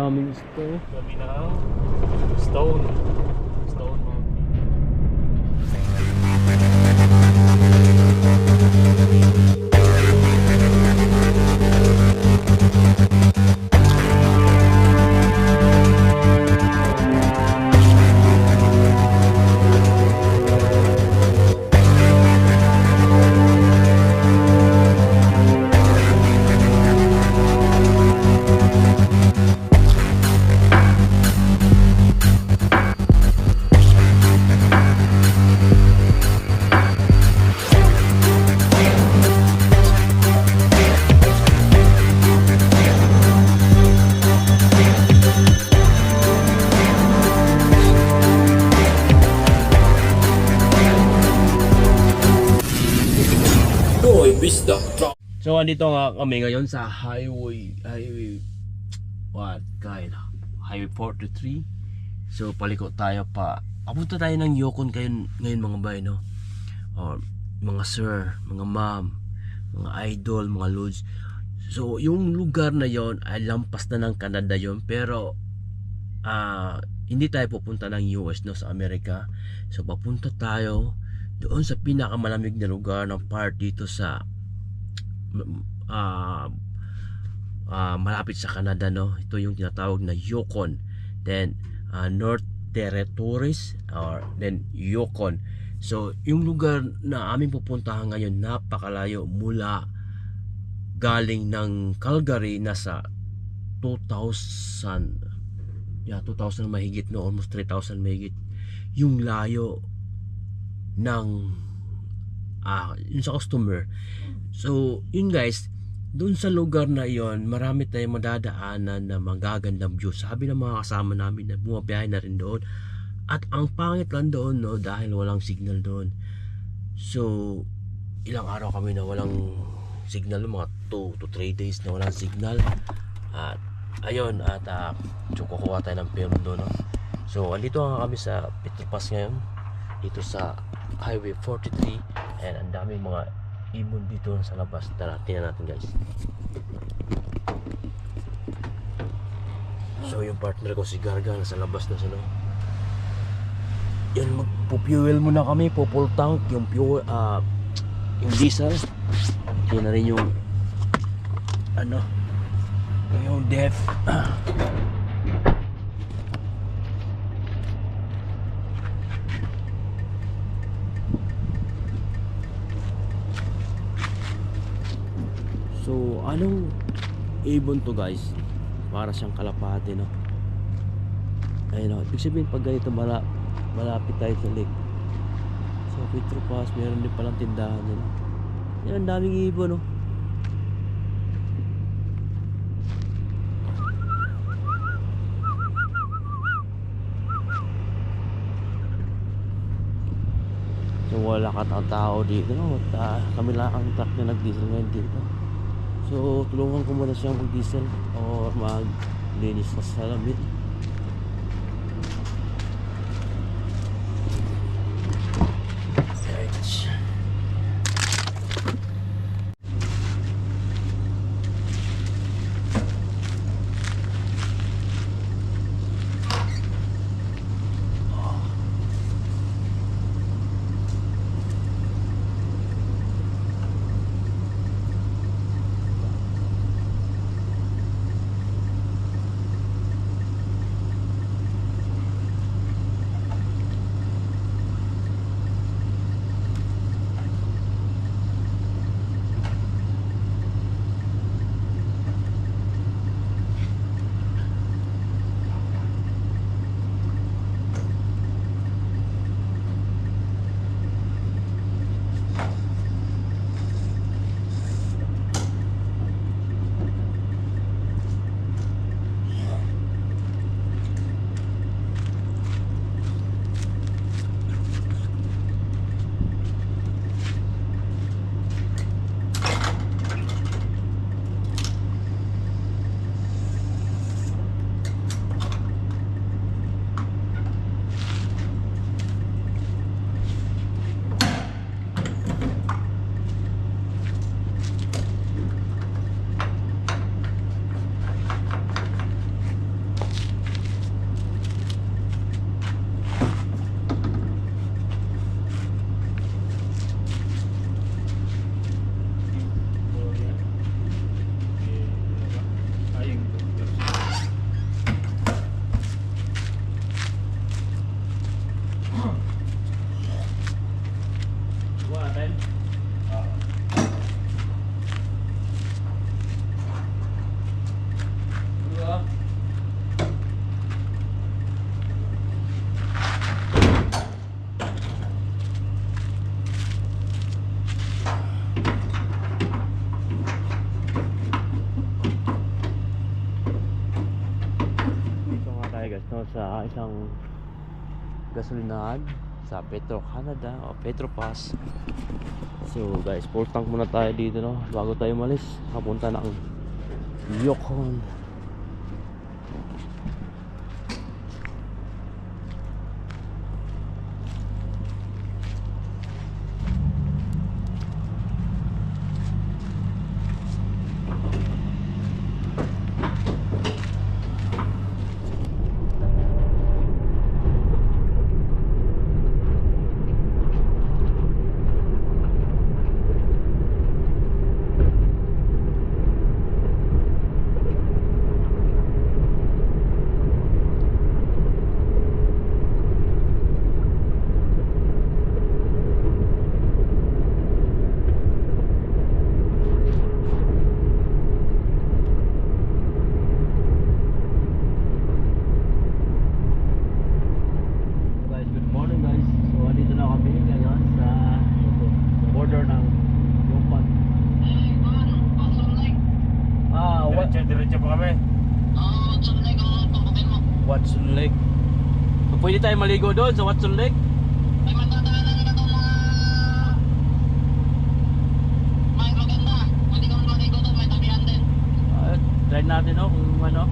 Daming ito. Gabi na Stone. Stone So, andito nga kami ngayon sa highway, highway, what, kind, highway 43. So, paliko tayo pa. Papunta tayo ng Yukon kayo ngayon mga bay, no? Or, mga sir, mga ma'am, mga idol, mga lods. So, yung lugar na yon ay lampas na ng Canada yon pero ah hindi tayo pupunta ng US no sa Amerika. So, papunta tayo doon sa pinakamalamig na lugar ng part dito sa ah ah, malapit sa Canada no? Ito yung tinatawag na Yukon. Then ah, North Territories or then Yukon. So yung lugar na aming pupuntahan ngayon napakalayo mula galing ng Calgary nasa 2,000 yeah 2,000 mahigit no? Almost 3,000 mahigit. Yung layo ng ah yun sa customer So, yun guys, doon sa lugar na yon marami tayong madadaanan na magagandang view. Sabi ng mga kasama namin na bumabiyahe na rin doon. At ang pangit lang doon, no, dahil walang signal doon. So, ilang araw kami na walang signal, mga 2 to 3 days na walang signal. At, ayun, at uh, so, kukuha tayo ng film doon. No? So, andito nga kami sa Petropas ngayon. Dito sa Highway 43. And ang daming mga ibon dito sa labas. Tara, tingnan natin guys. So yung partner ko si Garga nasa labas na sila. Yan magpo-fuel muna kami, po full tank yung fuel ah yung diesel. Yan na rin yung ano yung def. So, anong ibon to guys? Para siyang kalapate, no? Ayun, no? Ibig sabihin, pag ganito, mala, malapit tayo sa lake. So, Petropas, meron din palang tindahan nila. Yan, ang daming ibon, no? So, wala ka tao- dito, no? Ah, kami lang ang truck na nag-diesel ngayon dito. So, tulungan ko muna siyang mag-diesel or mag-linis sa salamin. Sa isang gasolinahan sa Petro Canada o Petro Pass. So guys, full tank muna tayo dito no bago tayo malis. Papunta ng Yukon. Guys, good morning guys. So, dito na kami ngayon sa border ng Yukon. Ah, what, Diretso, pa kami. Watson Lake. So, pwede tayo maligo doon sa Watson Lake? Ah, try natin no, kung ano,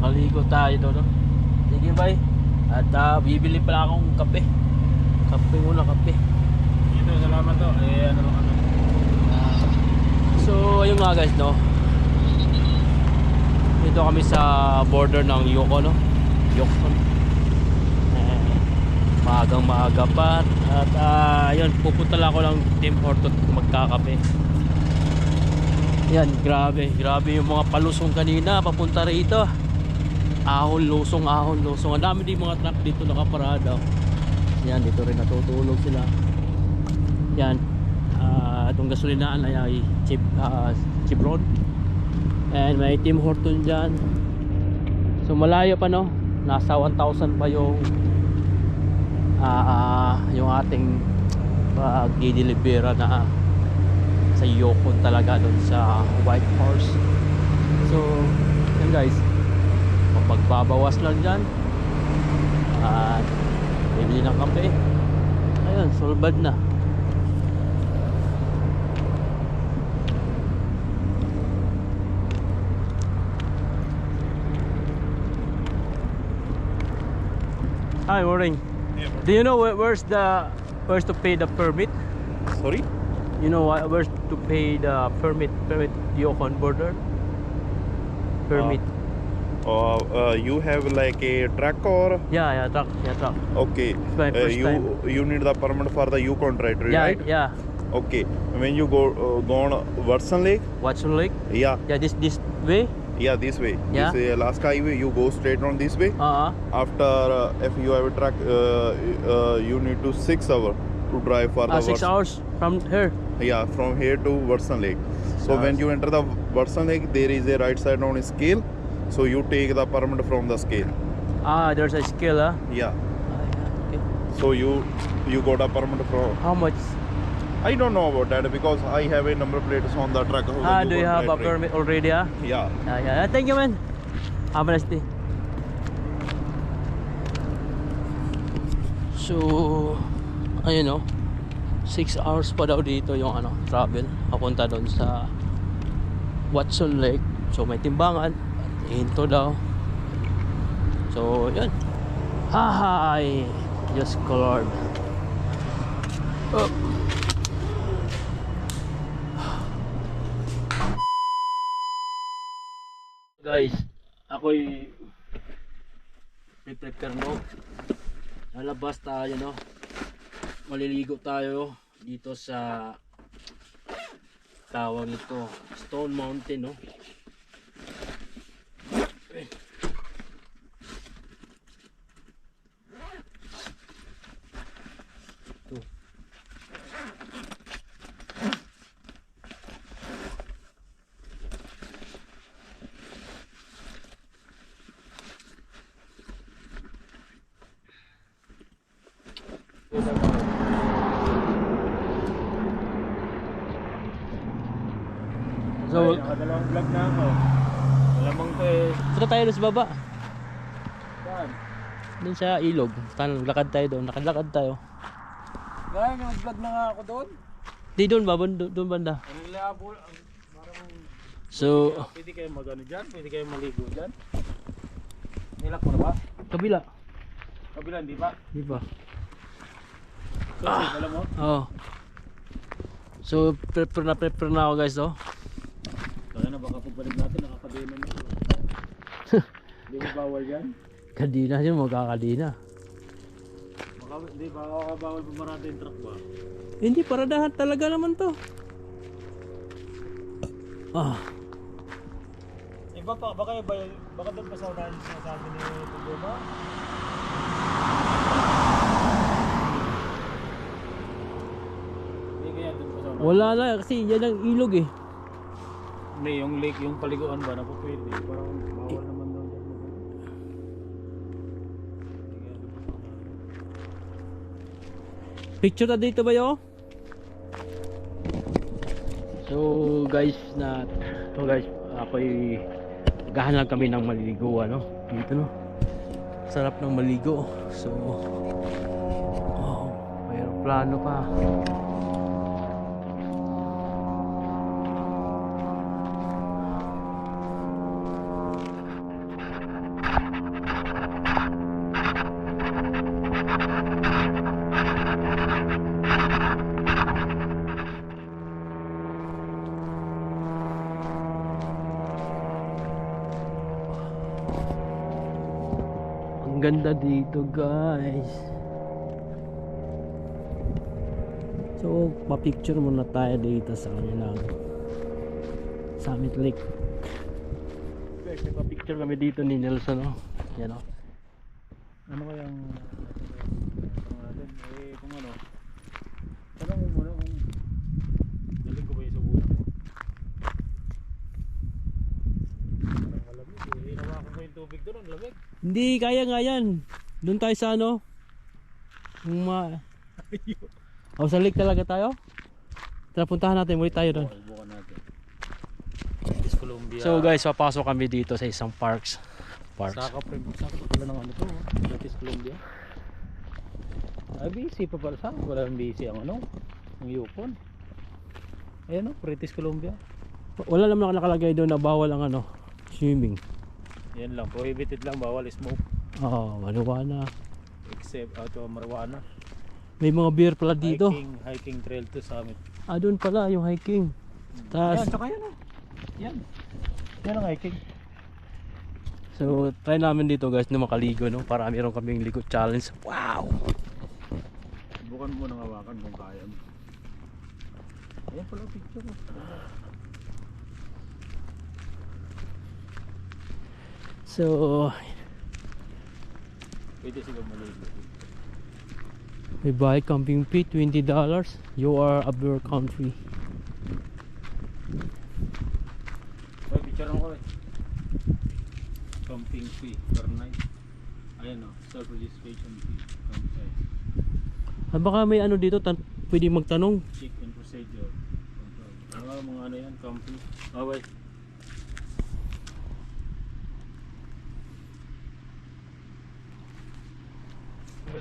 makaligo tayo doon. No? Sige bye. At ah, bibili pala akong kape. Kape muna, kape. Dito, salamat to. Eh, ano lang kami. So, ayun nga guys, no. Dito kami sa border ng Yukon, no. Yukon. Eh, maagang maaga pa. At ah, ayun, pupunta lang ako ng Tim Hortons magkakape. Yan, grabe. Grabe yung mga palusong kanina papunta rito. Ahon, lusong, ahon, lusong. Ang dami din mga truck dito nakaparada. Yan, dito rin natutulog sila. Yan. Ah, itong gasolinaan ay, ay Chip, ah, Chevron. And may Tim Horton dyan. So malayo pa no. Nasa 1,000 pa yung ah, ah, yung ating pag-delibera na sa Yukon talaga doon sa White Horse. So, yan guys. Mapagbabawas lang dyan. At bibili ng kape. Ayun, sulbad na. Hi, morning. Do you know where, where's the where's to pay the permit? Sorry? You know why- where's to pay the permit permit Yukon border? Permit. Uh, uh, you have like a truck or yeah, yeah, truck, yeah, truck. okay? my Uh, you time. you need the permit for the Yukon right? Yeah, right? yeah. Okay. When you go uh, go on Watson Lake, Watson Lake. yeah, Yeah, this this way. Yeah, this way. Yeah. This uh, Alaska Highway. You go straight on this way. Uh huh. After uh, if you have a truck, uh, uh, you need to six hour to drive for the Uh, six Watson- hours from here. Yeah, from here to Watson Lake. So when you enter the Watson Lake, there is a right side on a scale. So you take the permit from the scale. Ah, there's a scale. Huh? Yeah. Ah, yeah, okay. So you you got a permit from How much? I don't know about that because I have a number plates on the truck. so Ah, do you have a permit already? Ah, Yeah. yeah, yeah. Thank you, man. Have a nice day. So, ayun no. 6 hours pa daw dito yung ano, travel papunta doon sa Watson Lake. So may timbangan, hinto daw. So, yun. Hi! Diyos ko Lord. Oh. Guys, ako'y prepare no. Lalabas tayo no. Maliligo tayo dito sa tawag ito Stone Mountain no. So, Ay, nakadalawang vlog na ako. Malamang to eh. punta tayo sa baba. Saan? Doon sa ilog. Tan lakad tayo doon. Nakalakad tayo. Gaya, nag-vlog na nga ako doon. Di doon ba? Doon, doon banda. Ang parang So, pwede kayo magano dyan, pwede kayo maligo dyan. Nilak mo na ba? kabila. Kabila, hindi ba? Di ba? Ah. mo? Oo. So, prepare na prepare na ako guys, oh. Kaya na baka pagbalik natin, nakakadena na. Hindi ba bawal yan? Kadina yun, magkakadina. Baka, hindi, baka bawal pumarada yung truck ba? Hindi, paradahan talaga naman to. Ah, Iba pa, baka iba, baka doon pa sa unahan sa sabi ni Tuguma? Hindi kaya doon pa sa unahan. Wala na kasi yan ang ilog eh. Hindi, yung lake, yung paliguan ba, na po pwede. Parang bawal naman daw dyan. Picture na dito ba yo? So guys na so guys ako'y maghahanap kami ng maliligo ano dito no. Sarap ng maligo. So oh, may plano pa. Ganda dito guys. So, pa-picture muna tayo dito sa kanilang Summit Lake. Guys, may pa-picture kami dito ni Nelson, no? Yan, no? Ano kayang natin? Ano, tanong mo muna kung daling ko ba yung subulan mo? Eh. Hinawakan ko yung tubig doon, lamig. Hindi, kaya nga yan. Doon tayo sa ano? Ma... O, sa lake talaga tayo? Tara, puntahan natin. Muli tayo doon. Columbia. So guys, papasok kami dito sa isang parks. Parks. Saka pa, saka pa pala ng ano to, oh. British Columbia. Ay, busy pa pala. Saka pala ang busy ang ano? Ang Yukon. Ayan o, British Columbia. Wala naman nakalagay doon na bawal ang ano, swimming. Yan lang, prohibited lang, bawal smoke. Oo, oh, marijuana. Except auto marijuana. May mga beer pala dito. Hiking, hiking trail to summit. Ah, doon pala yung hiking. Tas, Yan, saka yan o. Yan. Yan ang hiking. so try namin dito guys na makaligo no para meron kaming ligo challenge. Wow! Subukan mo nang hawakan kung kaya mo. Ayan pala picture mo. So, Pwede siguro maligo. may buy camping fee $20. You are a beer country. Ay, picture ko eh. Camping fee per night. Ayan o, self-registration fee. Campsite. Ah, baka may ano dito, tan pwede magtanong. Check and procedure. Control. Ah, mga ano yan, camping. Ah, wait.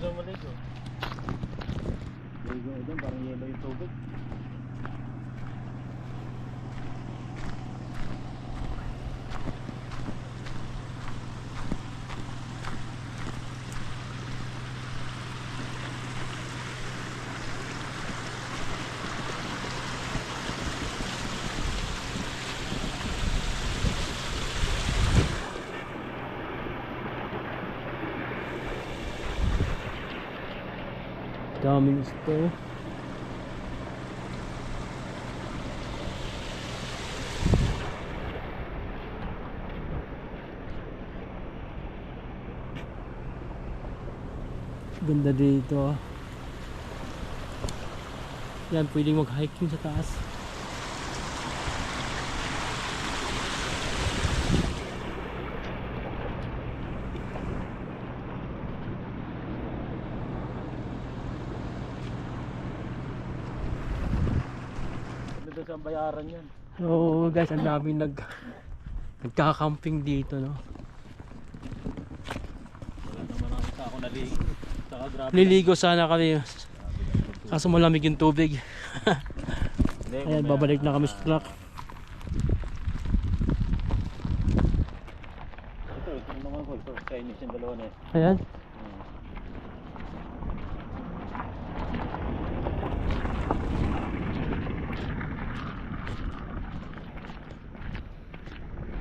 Mo maligo? Ligo doon, parang yellow yung tubig. Daming store. Ganda dito. ah. Yan, pwedeng mag-hiking sa taas. Sa bayaran yan? So guys, ang daming nag nagka-camping dito, no? Wala naman ang tao. naligo. Saka grabe. Liligo sana kami. Kaso malamig yung tubig. Ayan, babalik na kami sa truck. Ito, ito naman ko. Ito, Chinese yung dalawa na eh. Ayan.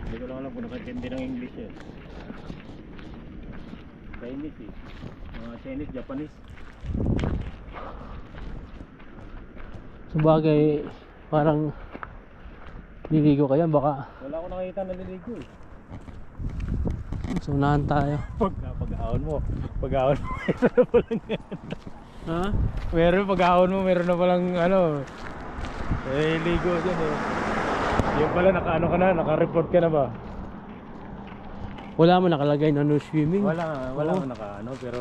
Hindi ko lang alam kung nakatindi ng English eh. Chinese eh. Mga Chinese, Japanese. Sabagay, parang liligo kayo. Baka Wala akong nakikita na niligo eh. sunahan tayo. Pag, pag-ahon mo, pag-ahon mo, meron na palang Ha? Meron pag-ahon mo, meron na palang ano. Eh, ligo dyan eh. Yung pala, naka-ano ka na, naka-report ka na ba? Wala mo nakalagay na no swimming. Wala, wala Oo. mo naka-ano, pero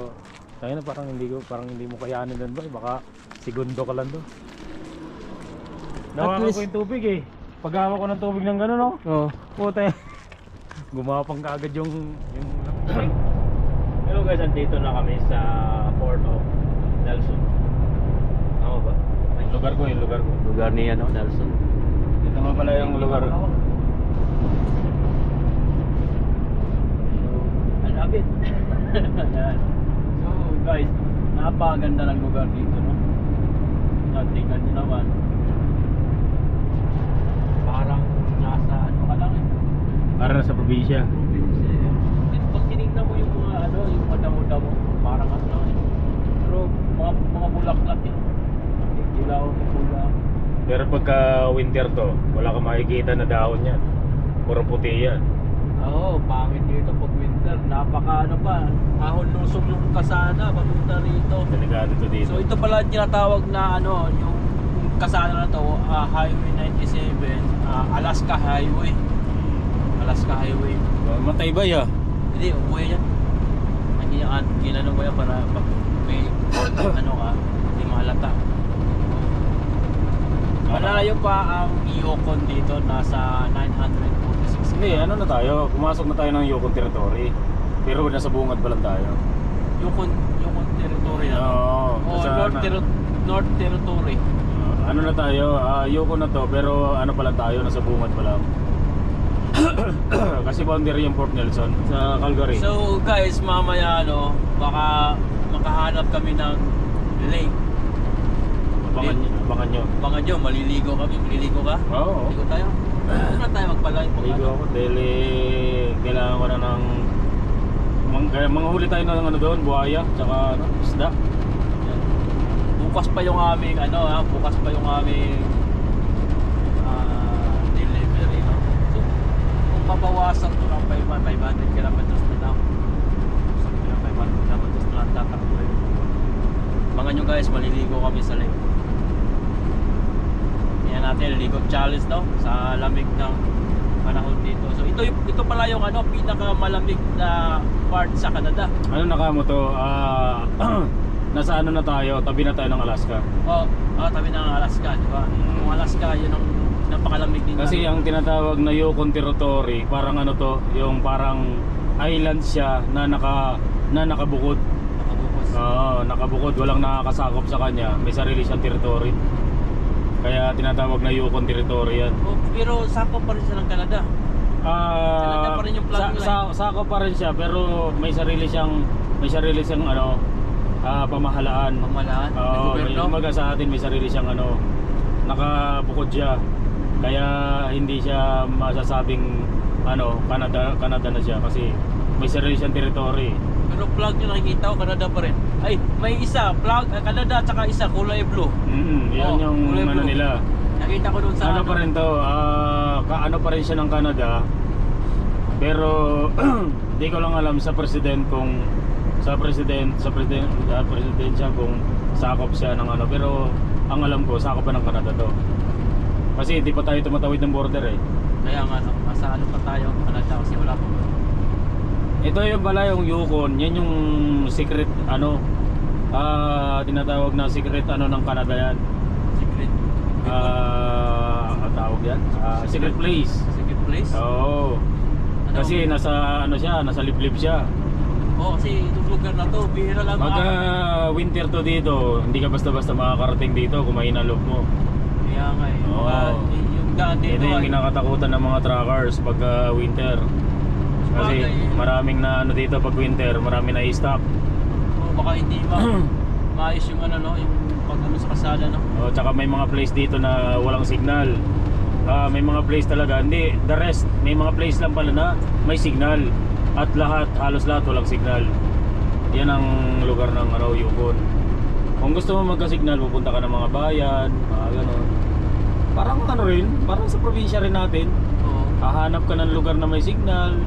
tayo na parang hindi ko, parang hindi mo kayanin doon ba? Baka segundo ka lang doon. Nawakan least- ko yung tubig eh. Pag-hawak ko ng tubig ng gano'n, no? Oh. Puta eh. Gumapang ka agad yung... yung... Hello guys, andito na kami sa Port of Nelson. Tama ba? Yung lugar ko, yung lugar ko. Lugar ni ano, Nelson. Ito nga pala yung lugar. I love it. Guys, napakaganda ng lugar dito, no? At tingnan nyo naman. Parang nasa ano ka lang eh. Para sa probinsya. Pag tinignan mo yung mga ano, yung madamo-damo, parang ano lang eh. Pero mga, mga bulaklak yun. Dilaw, bulak. Pero pagka winter to, wala kang makikita na dahon yan. Puro puti yan. Oo, oh, pangit dito pag winter. Napaka ano pa, ahon lusog yung kasana papunta rito. Delikado to dito. So ito pala yung tinatawag na ano, yung kasana na to, ah, Highway 97, ah, Alaska Highway. Alaska Highway. Matay ba ya? Hindi, umuwi yan. Hindi yan, ginanong ko yan para pag may ano ka, hindi mahalata. Malayo pa ang Yukon dito, nasa 946 Hindi, ano na tayo, pumasok na tayo ng Yukon territory. Pero nasa bungad pa lang tayo. Yukon, Yukon territory na. to. Oo. Oh, North, na- Terri- North Territory. Ah, ano na tayo, ah, Yukon na to, pero ano pa lang tayo, nasa bungad pa lang. Kasi boundary yung Port Nelson sa Calgary. So guys, mamaya ano, baka makahanap kami ng lake. Abangan, nyo- abangan nyo. Baka nyo, maliligo kami. Maliligo ka? Oo. Ligo tayo. Ano na tayo magpalay? Ligo ako dahil eh, kailangan ko na ng mang, kaya mga huli tayo ng ano doon, buhaya, tsaka ano, isda. Bukas pa yung aming ano ha, bukas pa yung aming ah, delivery no. So, kung babawasan to ng 500 500 kilometers na lang. Ko lang 500 kilometers na lang tatakbo eh. Mga nyo guys, maliligo kami sa lake. Yan natin, ligo challenge no, sa lamig ng panahon dito. So ito ito pala yung ano pinakamalamig na part sa Canada. Ano na mo to? Ah, nasa ano na tayo, tabi na tayo ng Alaska. Oh, oh tabi ng Alaska, di ba? Yung Alaska, yun ang napakalamig din. Kasi ang tinatawag na Yukon Territory, parang ano to, yung parang island siya na naka na nakabukod. nakabukos. Oo, nakabukod, walang nakakasakop sa kanya. May sarili siyang territory. Kaya tinatawag na Yukon Territory yan. Oh, pero sakop pa rin siya ng Canada. Canada Ah, pa rin yung flag sa, sa, sako pa rin siya pero may sarili siyang may sarili siyang ano ah, pamahalaan. Pamalaan, may Oo, may, gobyerno. sa atin may sarili siyang ano nakabukod siya. Kaya hindi siya masasabing ano Canada Canada na siya kasi may sarili siyang territory. Pero flag nyo nakikita ko, Canada pa rin. Ay, may isa, flag, ah, Canada at saka isa, kulay blue. Mm, yan Oo, yung kulay ano blue. nila. Nakita ko dun sa ano pa rin to, ah, ka- ano pa rin siya ng Canada. Pero di ko lang alam sa president kung sa president sa president sa president siya kung sakop siya ng ano pero ang alam ko sakop pa ng Canada to. Kasi hindi pa tayo tumatawid ng border eh. Kaya nga, nasa ano pa tayo, Canada kasi wala pa. Ito yung pala yung Yukon, yan yung secret ano ah tinatawag na secret ano ng Canada yan. Secret. Ah, ang tawag yan? Ah, secret place. Secret place. Oo. Ano? Kasi nasa ano siya, nasa liblib siya. Oo, kasi itong lugar na to, bihira lang Pagka winter to dito, hindi ka basta-basta makakarating dito kung mahina loob mo. Kaya nga eh. Oo. Mga, yung daan dito Ito yung kinakatakutan ng mga truckers pagka winter. Kasi maraming na ano dito pag winter, marami na i-stop. Oo, baka hindi ma maayos yung ano no, yung pag ano sa kasada no. O, tsaka may mga place dito na walang signal. Ah, may mga place talaga, hindi, the rest, may mga place lang pala na may signal. At lahat, halos lahat walang signal. Yan ang lugar ng ano, Yukon. Kung gusto mo magka-signal, pupunta ka ng mga bayan, mga ganon. Parang ano rin, parang sa probinsya rin natin. Oo. Hahanap ka ng lugar na may signal.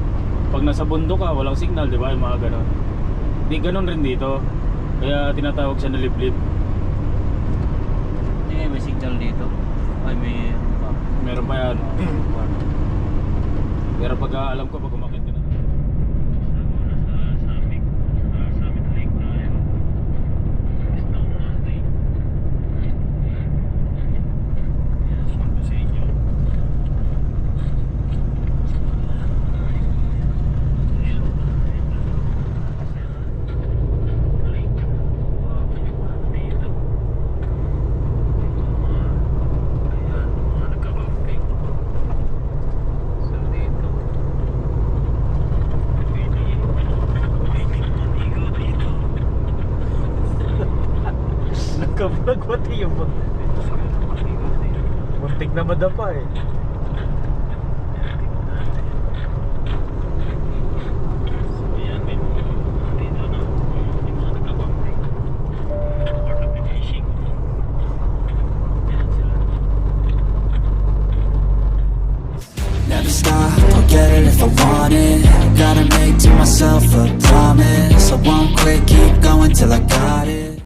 Pag nasa bundok ka, walang signal, di ba? Yung mga ganon. Di ganon rin dito. Kaya tinatawag siya na liblib. Hindi may signal dito. Ay may. Meron pa yan. Pero pag alam ko, pag umakit ka na. Nagkabalag yung Muntik na